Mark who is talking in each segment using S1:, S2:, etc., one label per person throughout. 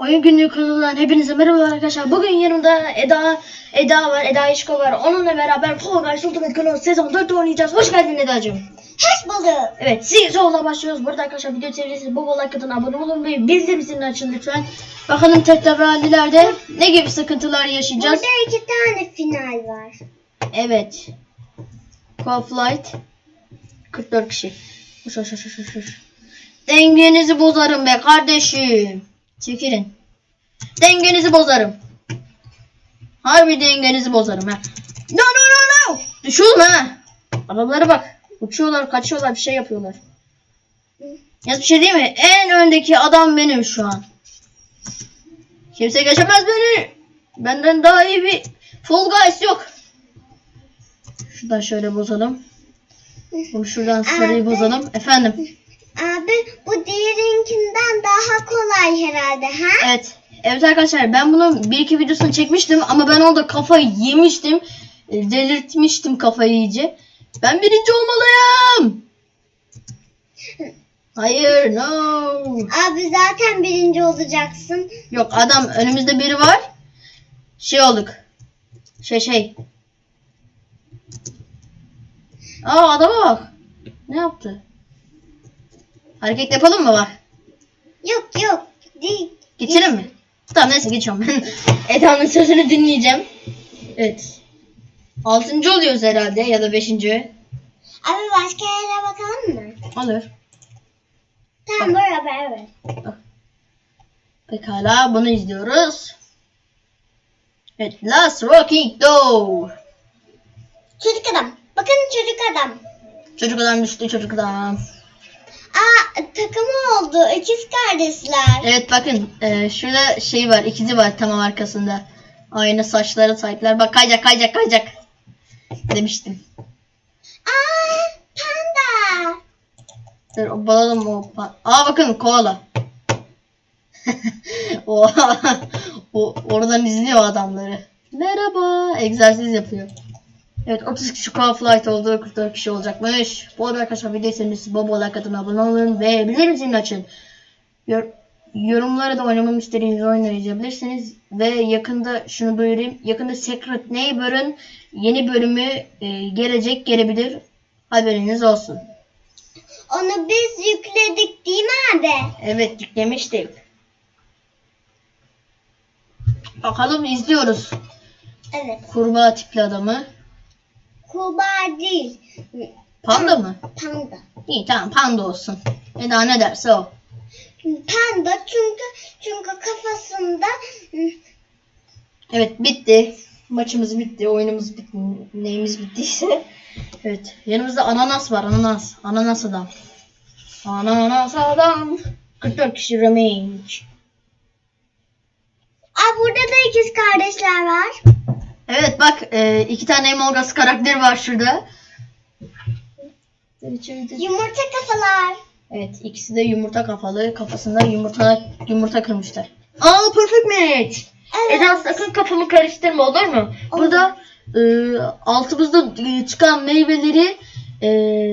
S1: Oyun günlüğü kanalından hepinize merhaba arkadaşlar. Bugün yanımda Eda Eda var, Eda İşko var. Onunla beraber Fall Guys Ultimate Claw sezon 4'te oynayacağız. Hoş geldin Eda'cığım.
S2: Hoş bulduk.
S1: Evet, Zigzow'la başlıyoruz. Burada arkadaşlar video serisiniz. Bol bol like atın, abone olun ve bildirim zilini açın lütfen. Bakalım tekrarlilerde ne gibi sıkıntılar yaşayacağız.
S2: Burada iki tane final var.
S1: Evet. Call Flight 44 kişi. Hoş hoş hoş hoş, hoş. Dengenizi bozarım be kardeşim. Çekilin. Dengenizi bozarım. Harbi dengenizi bozarım ha. No no no no. Düşüyorum ha. Adamlara bak. Uçuyorlar, kaçıyorlar, bir şey yapıyorlar. Ya bir şey değil mi? En öndeki adam benim şu an. Kimse geçemez beni. Benden daha iyi bir Fall Guys yok. Şuradan şöyle bozalım. Bunu şuradan sarıyı bozalım. Efendim.
S2: Abi bu diğerinkinden daha kolay herhalde ha?
S1: Evet. Evet arkadaşlar ben bunun bir iki videosunu çekmiştim ama ben orada kafayı yemiştim. E, Delirtmiştim kafayı iyice. Ben birinci olmalıyım. Hayır no.
S2: Abi zaten birinci olacaksın.
S1: Yok adam önümüzde biri var. Şey olduk. Şey şey. Aa adama bak. Ne yaptı? Hareket yapalım mı bak?
S2: Yok yok. Değil.
S1: Geçelim mi? Tamam neyse geçiyorum ben. Eda'nın sözünü dinleyeceğim. Evet. Altıncı oluyoruz herhalde ya da beşinci.
S2: Abi başka yere bakalım mı?
S1: Olur.
S2: Tamam beraber evet.
S1: Pekala bunu izliyoruz. Evet Last Rocking Dough.
S2: Çocuk adam. Bakın çocuk adam.
S1: Çocuk adam düştü çocuk adam.
S2: Aa takımı oldu. İkiz kardeşler.
S1: Evet bakın e, şurada şey var ikizi var tamam arkasında. Aynı saçları sahipler. Bak kayacak kayacak kayacak. Demiştim.
S2: Aa panda.
S1: Dur o balalım o. pa- Aa bakın koala. o, o oradan izliyor adamları. Merhaba. Egzersiz yapıyor. Evet 30 kişi koala flight oldu. 44 kişi olacakmış. Bu arada arkadaşlar videoyu bol bol like atın abone olun ve bildirim zilini açın. Yor yorumlara da oynamamı istediğiniz oyunları yazabilirsiniz. Ve yakında şunu duyurayım. Yakında Secret Neighbor'ın yeni bölümü e, gelecek gelebilir. Haberiniz olsun.
S2: Onu biz yükledik değil mi abi?
S1: Evet yüklemiştik. Bakalım izliyoruz.
S2: Evet.
S1: Kurbağa tipli adamı.
S2: Kubar değil.
S1: Panda mı?
S2: Panda.
S1: İyi tamam panda olsun. Eda ne derse o.
S2: Panda çünkü çünkü kafasında
S1: Evet bitti. Maçımız bitti. Oyunumuz bitti. Neyimiz bittiyse. Evet. Yanımızda ananas var. Ananas. Ananas adam. Ananas adam. 44 kişi remain.
S2: Aa burada da ikiz kardeşler var.
S1: Evet bak e, iki tane Emolgas karakteri var şurada.
S2: Yumurta kafalar.
S1: Evet ikisi de yumurta kafalı. Kafasında yumurta yumurta kırmışlar. Aa perfect match.
S2: Evet.
S1: Eda sakın kafamı karıştırma olur mu? Burada e, altımızda e, çıkan meyveleri e,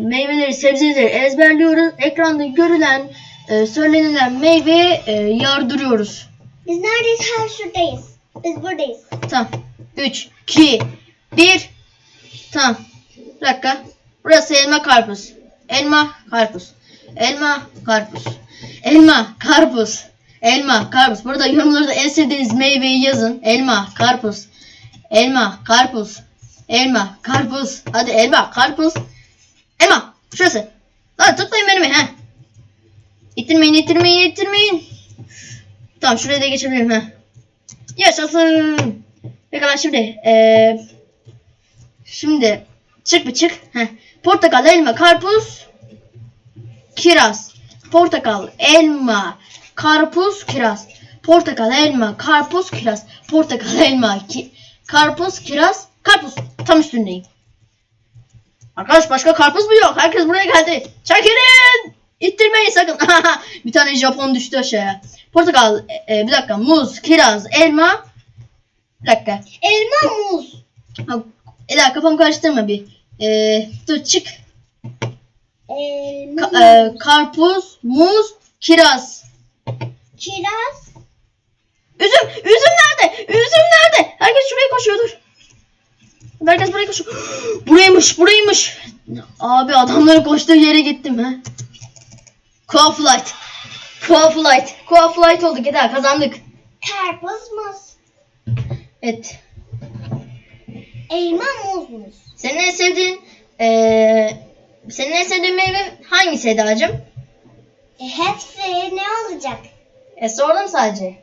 S1: meyveleri sebzeleri ezberliyoruz. Ekranda görülen e, söylenilen meyveye e, yardırıyoruz.
S2: Biz neredeyiz? Ha şuradayız. Biz buradayız.
S1: Tamam. 3, 2, 1. Tamam. Bir dakika. Burası elma karpuz. Elma karpuz. Elma karpuz. Elma karpuz. Elma karpuz. Burada yorumlarda en sevdiğiniz meyveyi yazın. Elma karpuz. Elma karpuz. Elma karpuz. Hadi elma karpuz. Elma. Şurası. Lan tutmayın beni. He. İttirmeyin ittirmeyin ittirmeyin. Tamam şuraya da geçebilirim. He. Yaşasın. Pekala şimdi eee şimdi çık bir çık. Heh. Portakal, elma, karpuz, kiraz. Portakal, elma, karpuz, kiraz. Portakal, elma, karpuz, kiraz. Portakal, elma, ki karpuz, kiraz, karpuz. Tam üstündeyim. Arkadaş başka karpuz mu yok? Herkes buraya geldi. Çekilin. İttirmeyin sakın. bir tane Japon düştü aşağıya. Portakal, e, e, bir dakika, muz, kiraz, elma, bir dakika.
S2: Elma muz.
S1: Ha, Ela kafamı karıştırma bir. Ee, dur çık.
S2: Elma
S1: Ka- e, karpuz, muz, kiraz.
S2: kiraz.
S1: Üzüm, üzüm nerede? Üzüm nerede? Herkes şuraya koşuyordur. Herkes buraya koşuyor. Buraymış, buraymış. Abi adamların koştuğu yere gittim ha. Coaflight. Coaflight. Coaflight olduk Eda kazandık.
S2: Karpuz muz.
S1: Evet.
S2: Elma muz muz.
S1: Senin en sevdiğin eee senin en sevdiğin meyve hangisi Eda'cığım?
S2: E, hepsi ne olacak?
S1: E sordum sadece.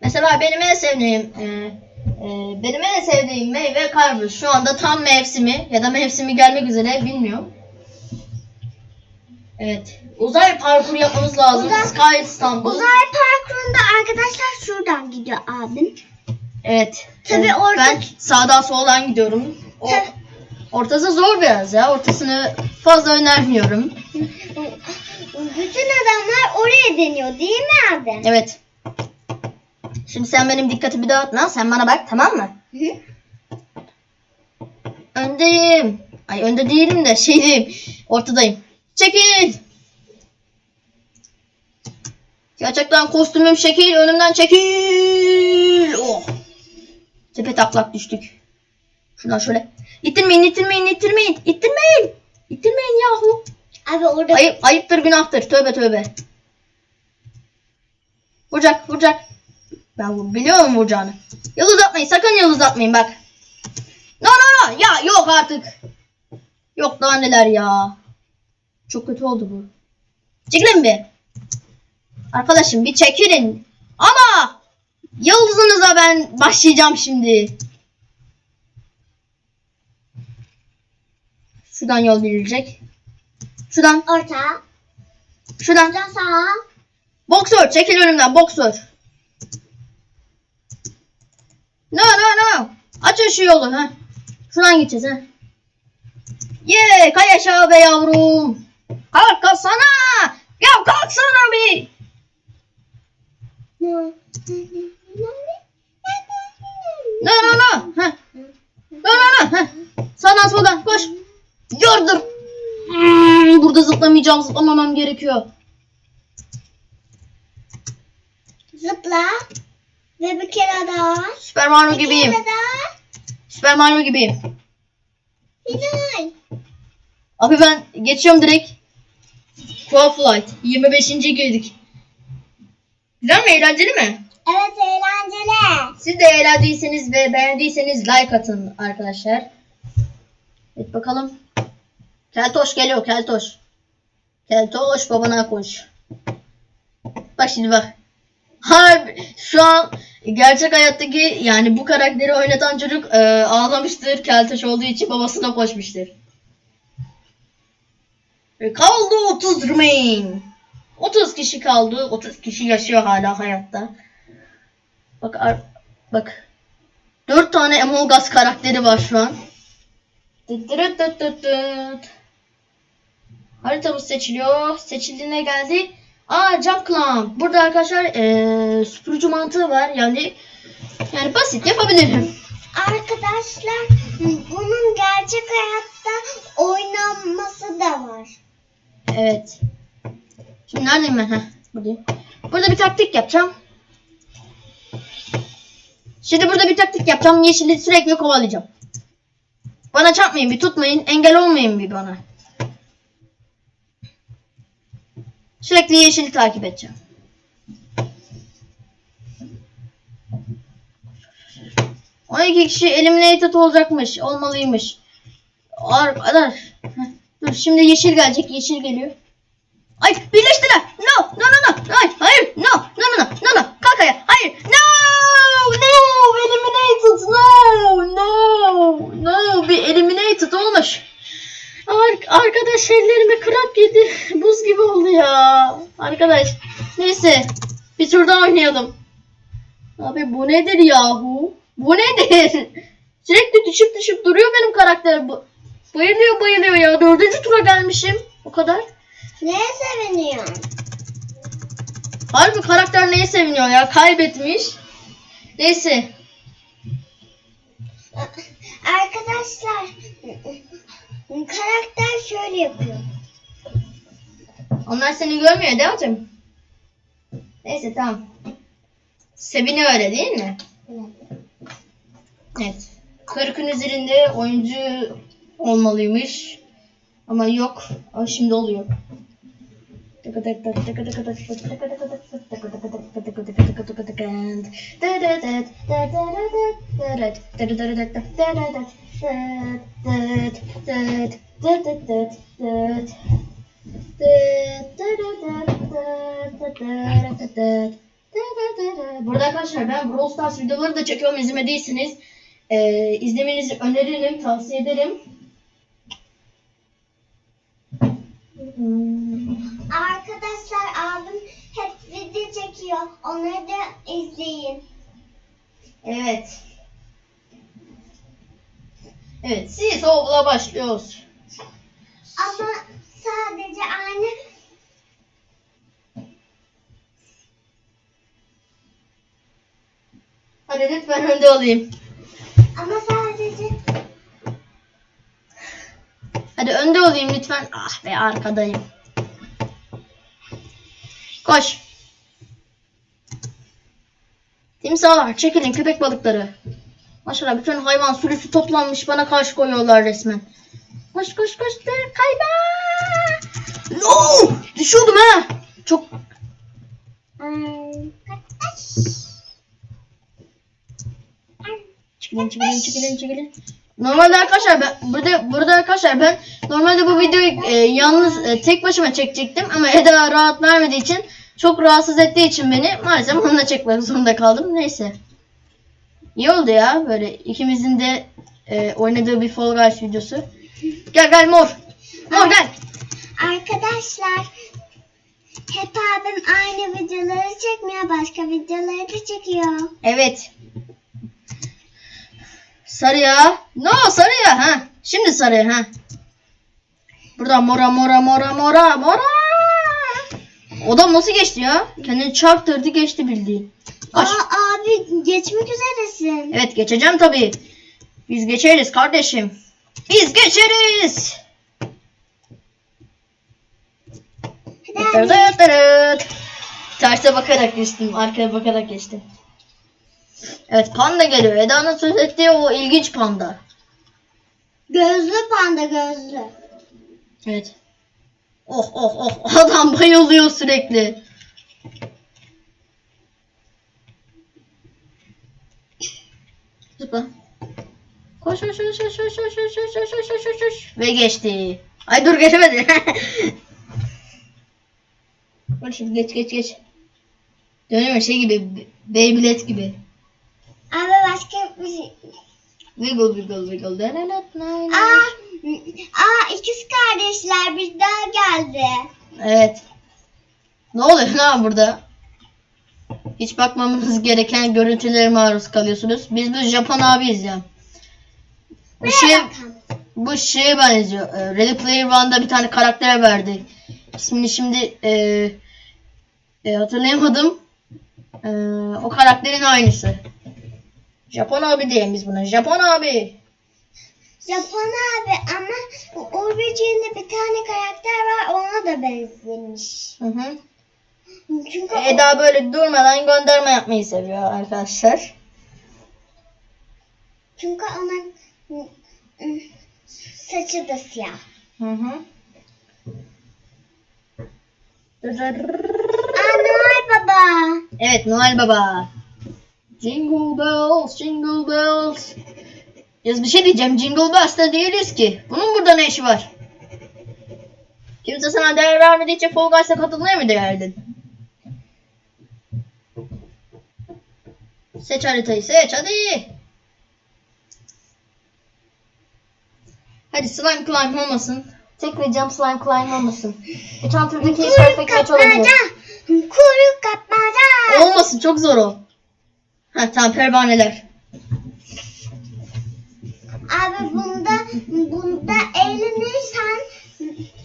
S1: Mesela benim en sevdiğim e, e, benim en sevdiğim meyve karpuz. Şu anda tam mevsimi ya da mevsimi gelmek üzere bilmiyorum. Evet. Uzay parkuru yapmamız lazım.
S2: Uzay-
S1: Sky İstanbul.
S2: Uzay parkurunda arkadaşlar şuradan gidiyor abim.
S1: Evet.
S2: Tabii
S1: Evet,
S2: orta-
S1: Ben sağdan soldan gidiyorum. O,
S2: Tabii.
S1: ortası zor biraz ya. Ortasını fazla önermiyorum.
S2: Bütün adamlar oraya deniyor değil mi abi?
S1: Evet. Şimdi sen benim dikkatimi dağıtma. Sen bana bak tamam mı?
S2: Hı?
S1: Öndeyim. Ay önde değilim de şeydeyim. Ortadayım. Çekil. Gerçekten kostümüm şekil. Önümden çekil. Oh. Tepe taklak düştük. Şuradan şöyle. İttirmeyin, ittirmeyin, ittirmeyin. İttirmeyin. İttirmeyin yahu.
S2: Abi orada
S1: Ayıp, ayıptır, günahtır. Tövbe tövbe. Vuracak, vuracak. Ben biliyorum vuracağını. Yıl uzatmayın, sakın yıl uzatmayın bak. No no no, ya yok artık. Yok daha neler ya. Çok kötü oldu bu. Çekilin bir. Arkadaşım bir çekilin. Ama yıldızınıza ben başlayacağım şimdi. Şuradan yol verilecek. Şuradan,
S2: orta,
S1: şuradan.
S2: şuradan sağa.
S1: Boksör çekil önümden boksör. No no no. Açın şu yolu ha. Şuradan gideceğiz ha. Ye kay aşağı be yavrum. Kalk kalksana. Ya kalksana bir.
S2: No.
S1: No. Ha. No no no. Ha. Sağdan soldan koş. Gördüm. Hmm, burada zıplamayacağım zıplamamam gerekiyor.
S2: Zıpla. Ve bir kere daha.
S1: Süper Mario
S2: Bir
S1: gibiyim.
S2: kere daha.
S1: Süper Mario gibiyim.
S2: Final.
S1: Abi ben geçiyorum direkt. Quad Flight. 25. girdik. Güzel mi? Eğlenceli mi?
S2: Evet eğlenceli.
S1: Siz de eğlendiyseniz ve beğendiyseniz like atın arkadaşlar. Evet bakalım. Keltoş geliyor Keltoş. Keltoş babana koş. Bak şimdi bak. Harbi şu an gerçek hayattaki yani bu karakteri oynatan çocuk e, ağlamıştır. Keltoş olduğu için babasına koşmuştur. E, Kaldı 30 remain. 30 kişi kaldı. 30 kişi yaşıyor hala hayatta. Bak bak. 4 tane Among Us karakteri var şu an. Haritamız seçiliyor. Seçildiğine geldi. Aa Jump Clamp. Burada arkadaşlar eee süpürücü mantığı var. Yani yani basit yapabilirim.
S2: Arkadaşlar bunun gerçek hayatta oynanması da var.
S1: Evet. Şimdi neredeyim ben? Heh, buradayım. Burada bir taktik yapacağım. Şimdi burada bir taktik yapacağım. Yeşili sürekli kovalayacağım. Bana çarpmayın bir tutmayın. Engel olmayın bir bana. Sürekli yeşili takip edeceğim. On iki kişi eliminated olacakmış. Olmalıymış. Arkadaş. Dur şimdi yeşil gelecek. Yeşil geliyor. Ay birleştiler. No, no, no, no. Ay, hayır. No, no, no, no, no, no. Kalk ayağa. Hayır. No. Eliminated. No, no, no. Bir eliminated olmuş. Ar- arkadaş ellerime kramp girdi. Buz gibi oldu ya. Arkadaş. Neyse. Bir tur daha oynayalım. Abi bu nedir yahu? Bu nedir? Sürekli düşüp düşüp duruyor benim karakter. Bayılıyor bayılıyor ya. Dördüncü tura gelmişim. O kadar.
S2: Neye seviniyorsun?
S1: Harbi karakter neye seviniyor ya? Kaybetmiş. Neyse.
S2: Arkadaşlar karakter şöyle yapıyor.
S1: Onlar seni görmüyor değil mi? Neyse tamam. Sebine öyle değil mi?
S2: Evet.
S1: Evet. 40'ın üzerinde oyuncu olmalıymış. Ama yok. Ama şimdi oluyor. Burada arkadaşlar ben Brawl Stars videoları da çekiyorum izlemediyseniz ee, izlemenizi öneririm, tavsiye ederim. Hmm.
S2: Arkadaşlar abim hep video çekiyor. Onları da izleyin.
S1: Evet. Evet, siz ovla başlıyoruz.
S2: Ama sadece aynı
S1: Hadi lütfen önde olayım.
S2: ama sadece
S1: Hadi önde olayım lütfen. Ah be arkadayım. Koş. Timsahlar çekilin köpek balıkları. Maşallah bütün hayvan sürüsü toplanmış bana karşı koyuyorlar resmen. Koş koş koş dur kayma. No! Düşüyordum ha. Çok Çekilin çekilin çekilin çekilin. Normalde arkadaşlar ben burada burada arkadaşlar ben normalde bu videoyu e, yalnız e, tek başıma çekecektim ama Eda rahat vermediği için çok rahatsız ettiği için beni maalesef onunla çekmek zorunda kaldım. Neyse. İyi oldu ya böyle ikimizin de e, oynadığı bir Fall Guys videosu. Gel gel mor. Mor gel.
S2: Arkadaşlar hep abim aynı videoları çekmiyor. Başka videoları da çekiyor.
S1: Evet. Sarıya. No sarıya ha. Şimdi sarıya ha. Burada mora mora mora mora mora. Adam nasıl geçti ya? Kendini çarptırdı geçti bildiğin. Koş.
S2: Aa abi geçmek üzeresin.
S1: Evet geçeceğim tabii. Biz geçeriz kardeşim. Biz geçeriz.
S2: Abi.
S1: tırtırt. Terse bakarak geçtim. Arkaya bakarak geçtim. Evet panda geliyor. Eda'nın söz ettiği o ilginç panda.
S2: Gözlü panda gözlü.
S1: Evet. Oh oh oh adam bayılıyor sürekli. Zıpla. Koş koş koş koş koş koş koş koş koş koş koş koş koş ve geçti. Ay dur geçemedi. Şimdi geç geç geç. Dönüyor şey gibi Beyblade gibi.
S2: Başka bir şey.
S1: Wiggle wiggle wiggle. Denenet, nay, nay.
S2: Aa, aa ikiz kardeşler bir daha geldi.
S1: Evet. Ne oluyor lan burada? Hiç bakmamanız gereken görüntülere maruz kalıyorsunuz. Biz bu Japon abiyiz ya. Bu şey, bu şeye benziyor. Ee, Ready Player One'da bir tane karakter verdi. İsmini şimdi e, e, hatırlayamadım. E, o karakterin aynısı. Japon abi diyelim biz buna. Japon abi.
S2: Japon abi ama bu orijinde bir tane karakter var ona da benzemiş.
S1: Hı hı.
S2: Çünkü o-
S1: Eda böyle durmadan gönderme yapmayı seviyor arkadaşlar.
S2: çünkü onun saçı da siyah.
S1: Hı hı.
S2: Aa Noel Baba.
S1: Evet Noel Baba. Jingle bells, jingle bells. Yaz bir şey diyeceğim. Jingle Bells'ta değiliz ki. Bunun burada ne işi var? Kimse sana değer vermediği için Fall Guys'a katılmaya mı değerdin? Seç haritayı seç hadi. Hadi slime climb olmasın. Tek jump slime climb olmasın. Turdaki
S2: Kuyruk
S1: perfect match olabilir.
S2: Kuyruk kapmaca.
S1: Olmasın çok zor o. Ha tamam pervaneler.
S2: Abi bunda bunda eğlenirsen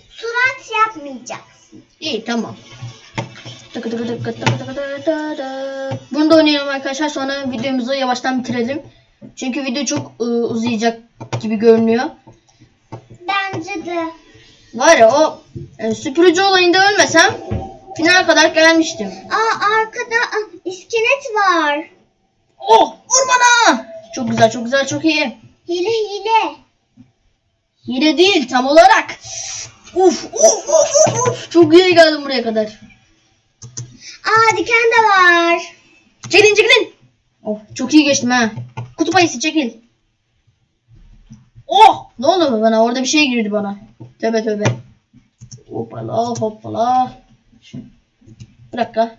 S2: surat yapmayacaksın.
S1: İyi tamam. Bunu da oynayalım arkadaşlar sonra videomuzu yavaştan bitirelim. Çünkü video çok ıı, uzayacak gibi görünüyor.
S2: Bence de.
S1: Var ya o e, süpürücü olayında ölmesem final kadar gelmiştim.
S2: Aa arkada iskelet var.
S1: Oh vur bana. Çok güzel çok güzel çok iyi.
S2: Hile hile.
S1: Hile değil tam olarak. Uf uf uf uf, uf. Çok iyi geldim buraya kadar.
S2: Aa diken de var.
S1: Çekilin çekilin. Oh çok iyi geçtim ha. Kutup ayısı çekil. Oh ne oldu bana orada bir şey girdi bana. Tövbe tövbe. Hoppala hoppala. Şu- Bir dakika.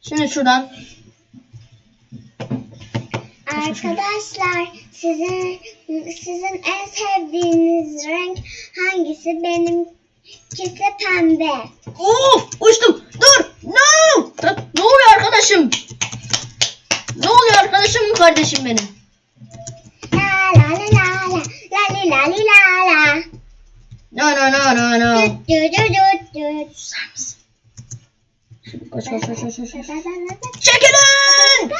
S1: Şimdi şuradan.
S2: Arkadaşlar sizin sizin en sevdiğiniz renk hangisi? Benimkisi pembe.
S1: Of uçtum. Dur. No. Ne oluyor arkadaşım? Ne oluyor arkadaşım kardeşim benim?
S2: La la la la la la li la li la la.
S1: No no no no no.
S2: Düt düt düt düt.
S1: Susar mısın? Koş koş koş koş koş. Çekilin.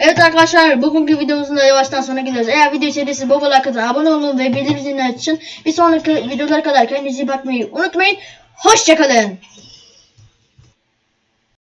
S1: Evet arkadaşlar bugünkü videomuzun da yavaştan sona gidiyoruz. Eğer video serisi bol like atın, abone olun ve bildirim zilini açın. Bir sonraki videolara kadar kendinize iyi bakmayı unutmayın. Hoşçakalın.